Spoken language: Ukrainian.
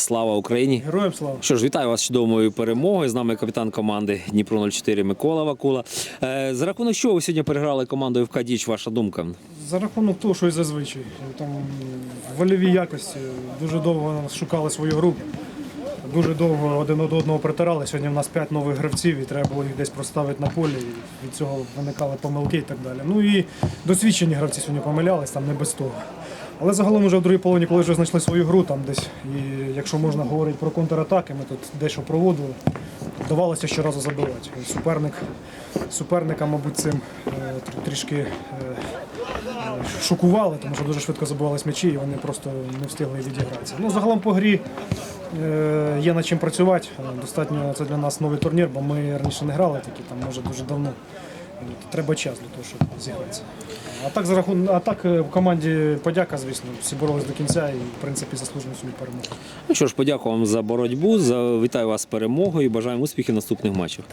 Слава Україні! Героям слава. Що ж, вітаю вас з чудовою перемогою. З нами капітан команди Дніпро 04 Микола Вакула. Е, За рахунок чого ви сьогодні переграли командою в Кадіч, ваша думка? За рахунок того, що і зазвичай. Там вольові якості дуже довго шукали свою гру. Дуже довго один до одного притирали. Сьогодні в нас п'ять нових гравців і треба було їх десь проставити на полі. І від цього виникали помилки і так далі. Ну і досвідчені гравці сьогодні помилялись, там не без того. Але загалом вже в другій половині, коли вже знайшли свою гру, там десь, і якщо можна говорити про контратаки, ми тут дещо проводили. Вдавалося щоразу забивати. Суперник, суперника, мабуть, цим е, трішки е, шокували, тому що дуже швидко забивались м'ячі, і вони просто не встигли відігратися. Ну, загалом по грі є над чим працювати. Е, Достатньо це для нас новий турнір, бо ми раніше не грали такі, там може дуже давно. Треба час для того, щоб зігратися. А так за рахун... а так е, в команді подяка, звісно, всі боролись до кінця і в принципі заслужили собі перемогу. Ну що ж, подякую вам за боротьбу. За... Вітаю вас з перемогою і бажаємо успіхів наступних матчах.